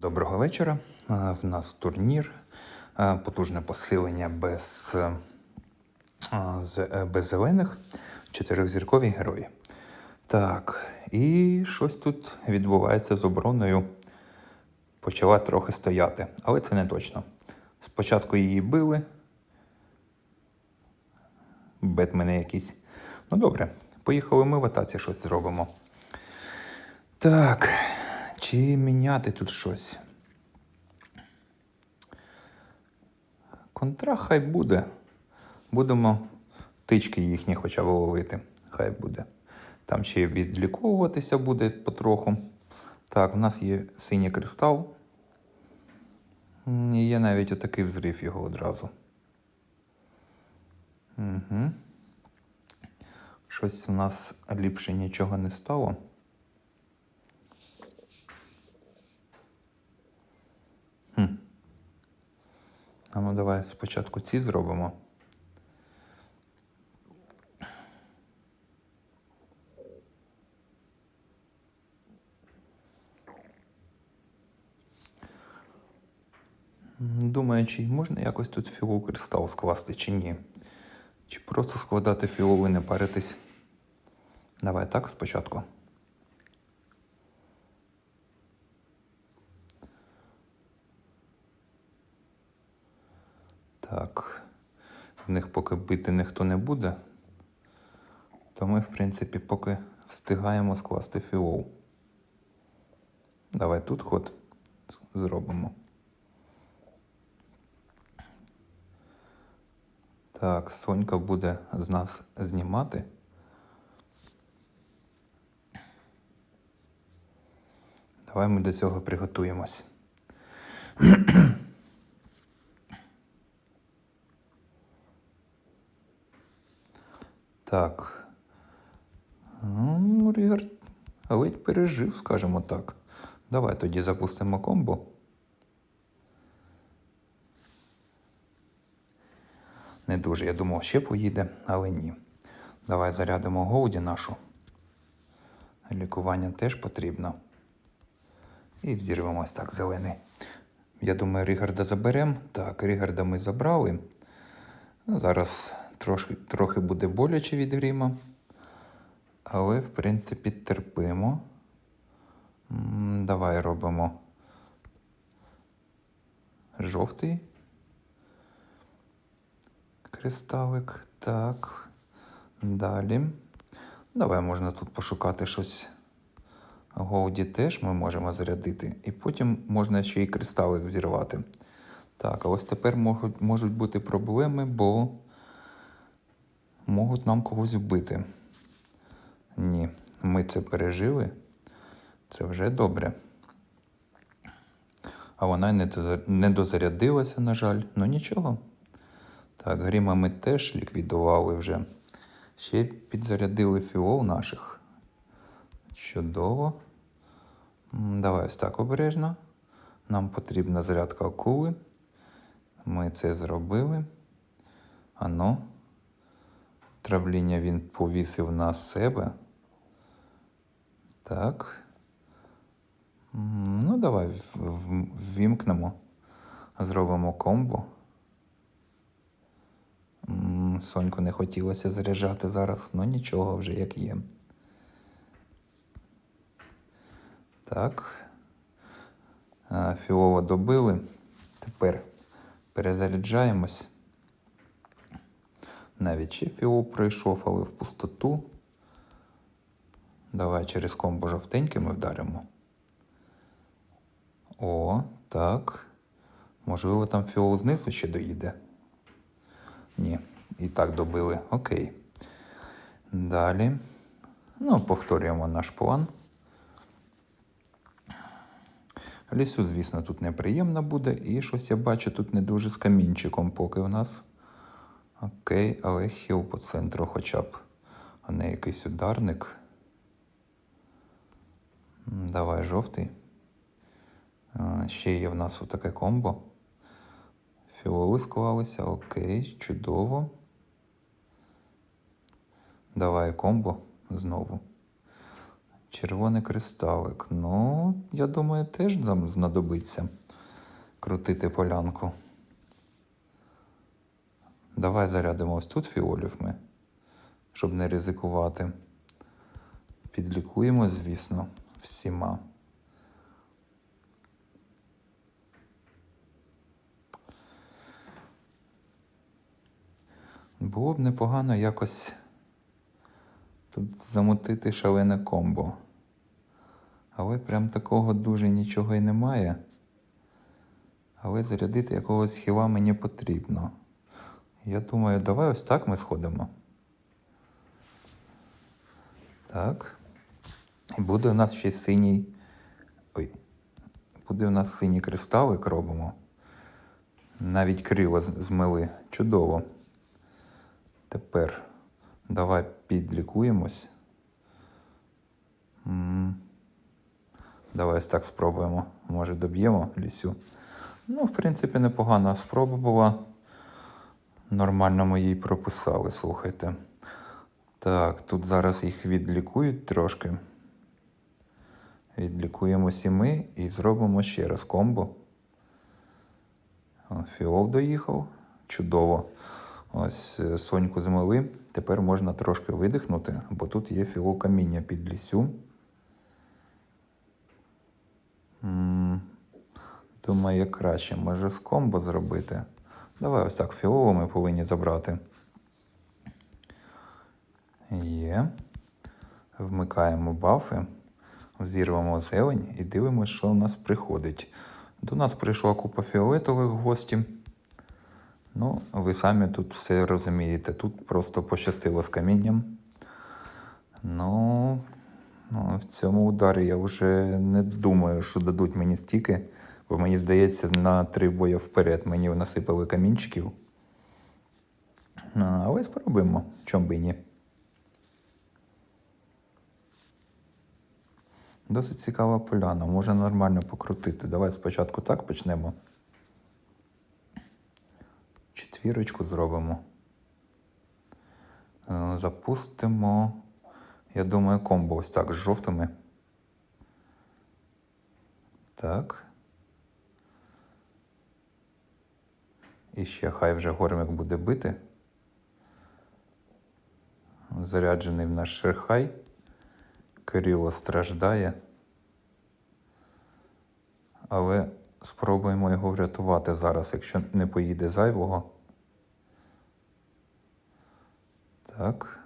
Доброго вечора. В нас турнір, потужне посилення без, е, без зелених, чотирьохзіркові герої. Так, і щось тут відбувається з обороною. Почала трохи стояти, але це не точно. Спочатку її били. Бетмени якісь. Ну добре, поїхали ми в атаці щось зробимо. Так, чи міняти тут щось? Контра хай буде. Будемо тички їхні хоча б ловити. Хай буде. Там ще відліковуватися буде потроху. Так, у нас є синій кристал. І є навіть отакий взрив його одразу. Угу. Щось у нас ліпше нічого не стало. А ну давай спочатку ці зробимо. Думаю, чи можна якось тут фіол кристал скласти, чи ні. Чи просто складати фіол і не паритись. Давай так спочатку. Так. В них поки бити ніхто не буде. То ми, в принципі, поки встигаємо скласти фіол. Давай тут ход зробимо. Так, Сонька буде з нас знімати. Давай ми до цього приготуємось. Так. Ну, Рігар ледь пережив, скажімо так. Давай тоді запустимо комбо. Не дуже, я думав, ще поїде, але ні. Давай зарядимо Гоуді нашу. Лікування теж потрібно. І взірвемось так, зелений. Я думаю, Рігарда заберемо. Так, Рігарда ми забрали. Зараз трошки, трохи буде боляче від гріма. Але, в принципі, терпимо. Давай робимо жовтий кристалик. Так. Далі. Давай можна тут пошукати щось. Гоуді теж ми можемо зарядити. І потім можна ще й кристалик взірвати. Так, а ось тепер можуть, можуть бути проблеми, бо можуть нам когось вбити. Ні, ми це пережили. Це вже добре. А вона не, дозарядилася, на жаль. Ну нічого. Так, гріма ми теж ліквідували вже. Ще підзарядили фіол наших. Чудово. Давай ось так обережно. Нам потрібна зарядка акули. Ми це зробили. Ано. Травління він повісив на себе. Так. Ну, давай ввімкнемо. Зробимо комбо. Соньку не хотілося заряджати зараз, ну нічого вже як є. Так. Фіола добили. Тепер перезаряджаємось. Навіть ще фіол пройшов, але в пустоту. Давай через комбо жовтеньке ми вдаримо. О, так. Можливо, там фіол знизу ще доїде. Ні, і так добили. Окей. Далі. Ну, повторюємо наш план. Лісу, звісно, тут неприємно буде, і щось я бачу тут не дуже з камінчиком, поки в нас. Окей, але хіл по центру хоча б, а не якийсь ударник. Давай жовтий. Ще є в нас отаке комбо. Фіоли склалися, окей, чудово. Давай комбо знову. Червоний кристалик. Ну, я думаю, теж нам знадобиться крутити полянку. Давай зарядимо ось тут фіолів ми, щоб не ризикувати. Підлікуємо, звісно, всіма. Було б непогано якось тут замутити шалене комбо. Але прям такого дуже нічого і немає. Але зарядити якогось хіла мені потрібно. Я думаю, давай ось так ми сходимо. Так. Буде у нас ще синій. Ой. Буде у нас синій кристалик робимо. Навіть крила змили. Чудово. Тепер давай підлікуємось. Давай ось так спробуємо. Може доб'ємо лісю. Ну, в принципі, непогана спроба була. Нормально ми її прописали, слухайте. Так, тут зараз їх відлікують трошки. Відлікуємось і ми і зробимо ще раз комбо. Фіол доїхав. Чудово. Ось е, соньку змили. Тепер можна трошки видихнути, бо тут є фіол каміння під лісю. Думаю, краще може з комбо зробити. Давай ось так фіолу ми повинні забрати. Є. Вмикаємо бафи, взірвемо зелень і дивимося, що у нас приходить. До нас прийшла купа фіолетових гостів. Ну, ви самі тут все розумієте. Тут просто пощастило з камінням. Ну, ну, в цьому ударі я вже не думаю, що дадуть мені стільки, бо мені здається, на три бої вперед мені насипали камінчиків. Але спробуємо, чом би ні. Досить цікава поляна, може нормально покрутити. Давай спочатку так почнемо. Четвірочку зробимо. Е, Запустимо. Я думаю, комбо ось так з жовтими. Так. І ще хай вже гормик буде бити. Заряджений в наш шерхай. Кирило страждає. Але спробуємо його врятувати зараз, якщо не поїде зайвого. Так.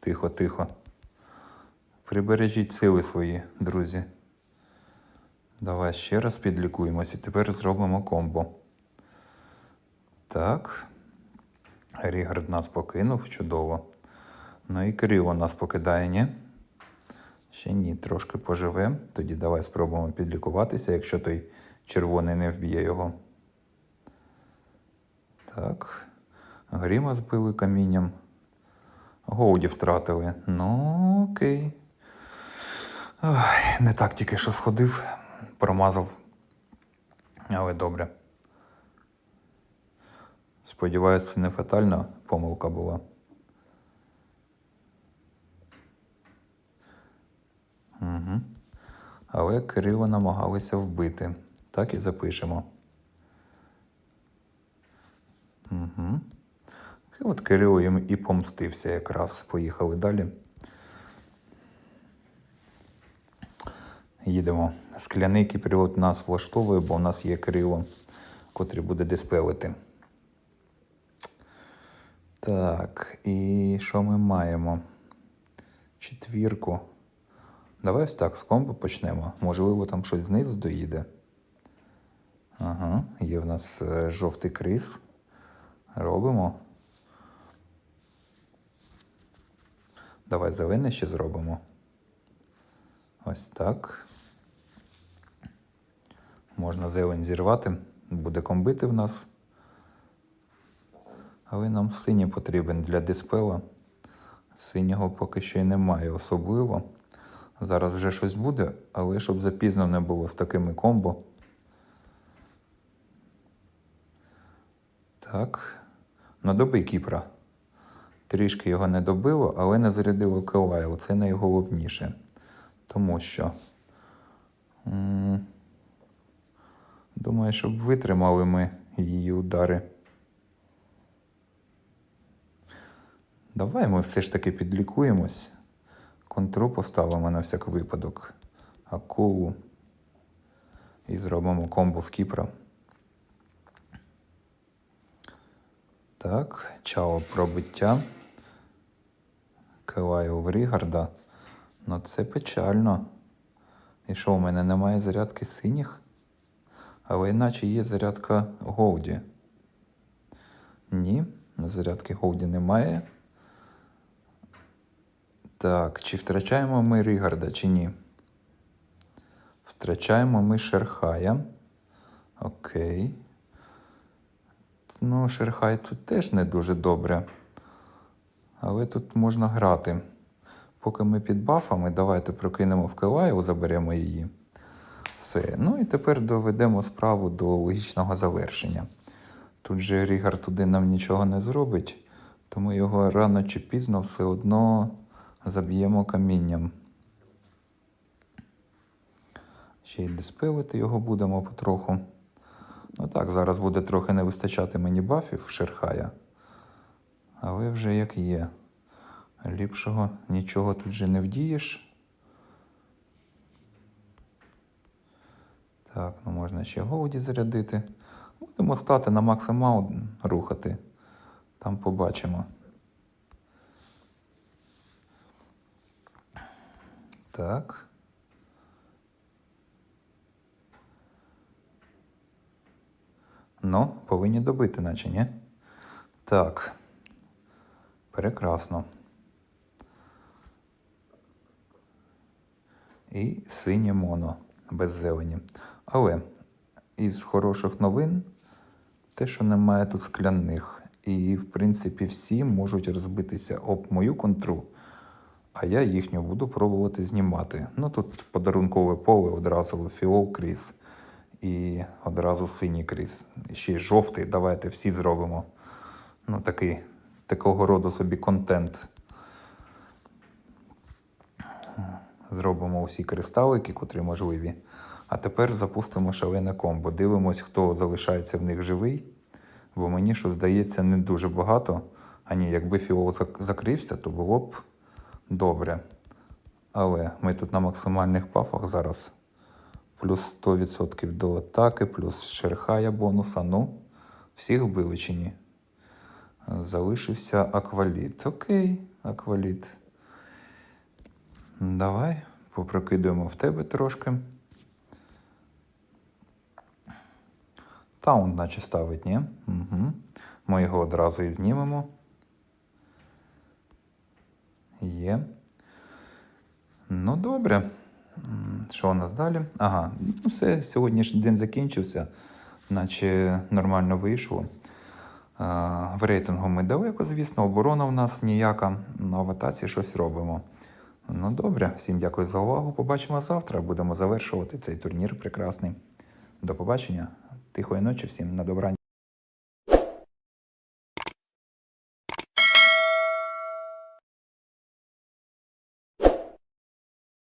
Тихо, тихо. Прибережіть сили свої, друзі. Давай ще раз підлікуємось і тепер зробимо комбо. Так. Рігард нас покинув, чудово. Ну і Кирило нас покидає, ні? Ще ні, трошки поживе. Тоді давай спробуємо підлікуватися, якщо той червоний не вб'є його. Так. Гріма збили камінням. Гоуді втратили. Ну, окей. Ой, не так тільки що сходив, промазав. Але добре. Сподіваюсь, це не фатальна помилка була. Угу. Але Кирила намагалися вбити. Так і запишемо. Угу. От Кирило їм і помстився якраз. Поїхали далі. Їдемо. Скляний кіпірот нас влаштовує, бо у нас є Кирило, котрий буде диспелити. Так, і що ми маємо? Четвірку. Давай ось так з комбо почнемо. Можливо, там щось знизу доїде. Ага, є в нас е, жовтий крис. Робимо. Давай зелене ще зробимо. Ось так. Можна зелень зірвати, буде комбити в нас. Але нам синій потрібен для диспела. Синього поки що й немає особливо. Зараз вже щось буде, але щоб запізно не було з такими комбо. Так. Ну добий Кіпра. Трішки його не добило, але не зарядило Килайл. Це найголовніше. Тому що. Думаю, щоб витримали ми її удари. Давай ми все ж таки підлікуємось. Контру поставимо на всяк випадок. Акулу. І зробимо комбо в Кіпра. Так, чао пробиття. Килаю в Рігарда. Ну це печально. І що, у мене немає зарядки синіх? Але іначе є зарядка Голді. Ні, зарядки Голді немає. Так, чи втрачаємо ми Рігарда, чи ні? Втрачаємо ми Шерхая. Окей. Ну, Шерхай це теж не дуже добре. Але тут можна грати. Поки ми під бафами, давайте прокинемо в Килаю, заберемо її. Все. Ну і тепер доведемо справу до логічного завершення. Тут же Рігар туди нам нічого не зробить, тому його рано чи пізно все одно заб'ємо камінням. Ще й диспелити його будемо потроху. Ну так, зараз буде трохи не вистачати мені бафів Шерхая. Але вже як є. Ліпшого нічого тут же не вдієш. Так, ну можна ще голоді зарядити. Будемо стати на максимал рухати. Там побачимо. Так. Ну, повинні добити, наче, ні? Так. Прекрасно. І синє моно без зелені. Але із хороших новин те, що немає тут скляних. І, в принципі, всі можуть розбитися об мою контру, а я їхню буду пробувати знімати. Ну тут подарункове поле одразу фіол кріс і одразу синій кріс. Ще й жовтий. Давайте всі зробимо. Ну, такий, такого роду собі контент. Зробимо усі кристалики, котрі можливі. А тепер запустимо шалене комбо. Дивимось, хто залишається в них живий. Бо мені що здається не дуже багато. А ні, якби фіол закрився, то було б добре. Але ми тут на максимальних пафах зараз. Плюс 100% до атаки, плюс шерхая бонуса. Ну, всіх вбили чи ні? Залишився акваліт. Окей, акваліт. Давай попрокидуємо в тебе трошки. Таунт, наче ставить, ні? Угу. Ми його одразу і знімемо. Є. Ну, добре. Що у нас далі? Ага, ну все, сьогоднішній день закінчився, наче нормально вийшло. В рейтингу ми далеко, звісно, оборона в нас ніяка, на аватаці щось робимо. Ну добре, всім дякую за увагу. Побачимо завтра. Будемо завершувати цей турнір прекрасний. До побачення. Тихої ночі всім на добраніч.